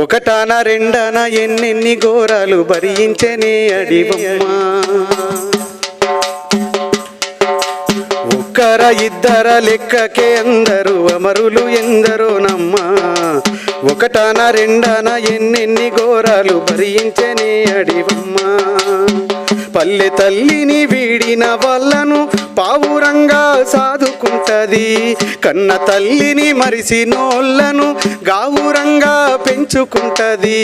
ఒకటాన రెండన ఎన్నెన్ని ఘోరాలు భరించనే అడివమ్మా ఒక్కర ఇద్దర లెక్కకే అందరు అమరులు ఎందరో నమ్మ. ఒకటాన రెండాన ఎన్నెన్ని ఘోరాలు భరించనే అడివమ్మా పల్లె తల్లిని వీడిన వాళ్ళను పావురంగా సాదుకుంటది కన్న తల్లిని మరిసినోళ్ళను గావురంగా పెంచుకుంటది.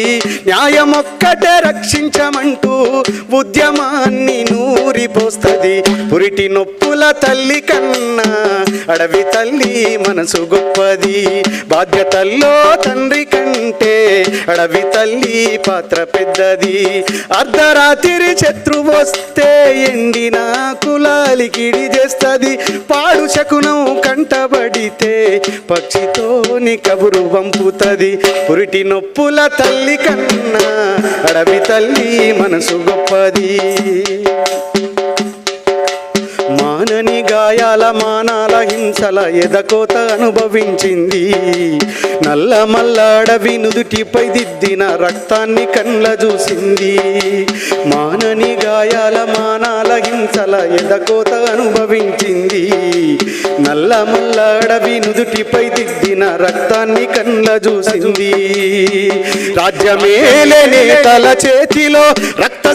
న్యాయమొక్కటే రక్షించమంటూ ఉద్యమాన్ని నూరిపోస్తుంది. పురిటి నొప్పుల తల్లి కన్నా అడవి తల్లి మనసు గొప్పది. బాధ్యతల్లో తండ్రి కంటే అడవి తల్లి పాత్ర పెద్దది. అర్ధరాత్రి శత్రు వస్తే ఎండిన కులాలికిడి చేస్తుంది. పాడు శకునం కంటబడితే పక్షితోని కబురు పంపుతుంది పురిటి నొప్పుల తల్లి కన్నా అడవి తల్లి మనసు గొప్పది. మానని గాయాల మానాల హింసల ఎదకోత అనుభవించింది. నల్ల మల్లాడవి నుదుటిపై దిద్దిన రక్తాన్ని కండ్ల చూసింది. మానని గాయాల మానాల హింసల ఎదకోత అనుభవించింది. నల్ల మల్లాడవి నుదుటిపై దిద్దిన రక్తాన్ని కండ్ల చూసింది. రాజ్యమేలే నేతల చేతిలో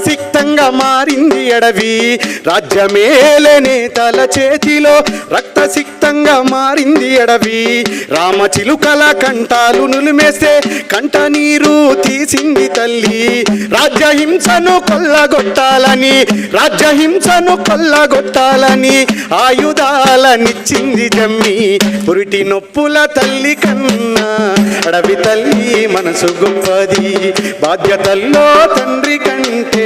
రక్తసిక్తంగా మారింది అడవి. రాజ్యమేలనే తల చేతిలో రక్తసిక్తంగా మారింది అడవి. రామచిలుకల కంటాలు నులిమేస్తే కంట నీరు తీసింది తల్లి. రాజ్యహింసను కొల్లగొట్టాలని రాజ్యహింసను కొల్లగొట్టాలని ఆయుధాలనిచ్చింది జమ్మి. పురిటి నొప్పుల తల్లి కన్నా అడవి తల్లి మనసు గొప్పది బాధ్యతల్లో తండ్రి కంటే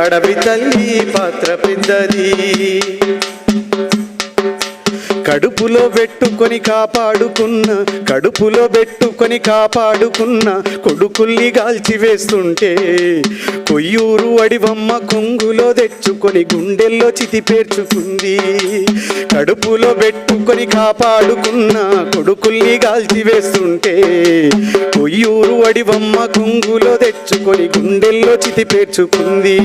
అడవి తల్లి పాత్ర పెద్దది. కడుపులో పెట్టుకొని కాపాడుకున్న కడుపులో పెట్టుకొని కాపాడుకున్న కొడుకుల్ని గాల్చి వేస్తుంటే కొయ్యూరు అడివమ్మ కొంగులో తెచ్చుకొని గుండెల్లో చితి పేర్చుకుంది. కడుపులో పెట్టుకొని కాపాడుకున్న కొడుకుల్ని గాల్చి వేస్తుంటే కొయ్యూరు అడివమ్మ కొంగులో తెచ్చుకొని గుండెల్లో చితి పేర్చుకుంది.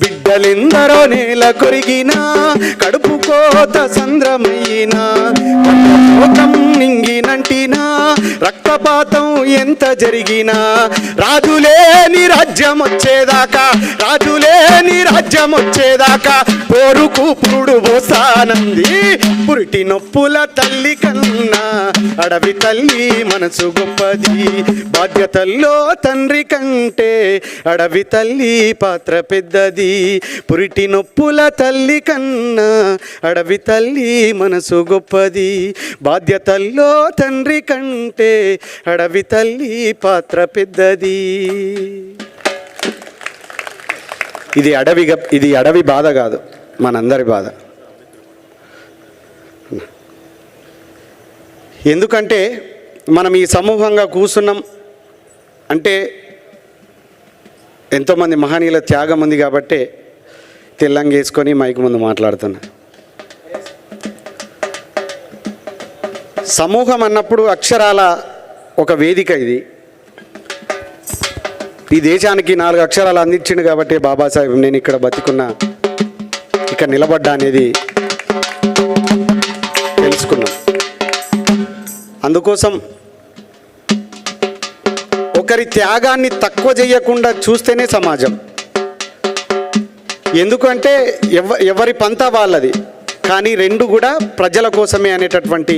బిడ్డలెందరో నేల కొరిగినా కడుపు కోత సంద్రమైన లోకం నింగినంటినా రక్తపాతం ఎంత జరిగినా రాజులేని రాజ్యం వచ్చేదాకా రాజులేని రాజ్యం వచ్చేదాకా పోరుకు పురుడు పోసానంది. పురిటి నొప్పుల తల్లి కన్నా అడవి తల్లి మనసు గొప్పది. బాధ్యతల్లో తండ్రి కంటే అడవి తల్లి పాత్ర పెద్దది. పురిటి నొప్పుల తల్లి కన్నా అడవి తల్లి మనసు గొప్పది. బాధ్యతల్లో తండ్రి కంటే అడవి తల్లి పాత్ర పెద్దది. ఇది అడవి ఇది అడవి బాధ కాదు మనందరి బాధ. ఎందుకంటే మనం ఈ సమూహంగా కూర్చున్నాం అంటే ఎంతోమంది మహనీయుల త్యాగం ఉంది కాబట్టే తెల్లంగేసుకొని మైకు మైక్ ముందు మాట్లాడుతున్నా. సమూహం అన్నప్పుడు అక్షరాల ఒక వేదిక ఇది. ఈ దేశానికి నాలుగు అక్షరాలు అందించిండు కాబట్టి బాబాసాహెబ్ నేను ఇక్కడ బతికున్నా ఇక్కడ నిలబడ్డా అనేది తెలుసుకున్నాం. అందుకోసం ఒకరి త్యాగాన్ని తక్కువ చేయకుండా చూస్తేనే సమాజం. ఎందుకంటే ఎవ ఎవరి పంత వాళ్ళది. కానీ రెండు కూడా ప్రజల కోసమే అనేటటువంటి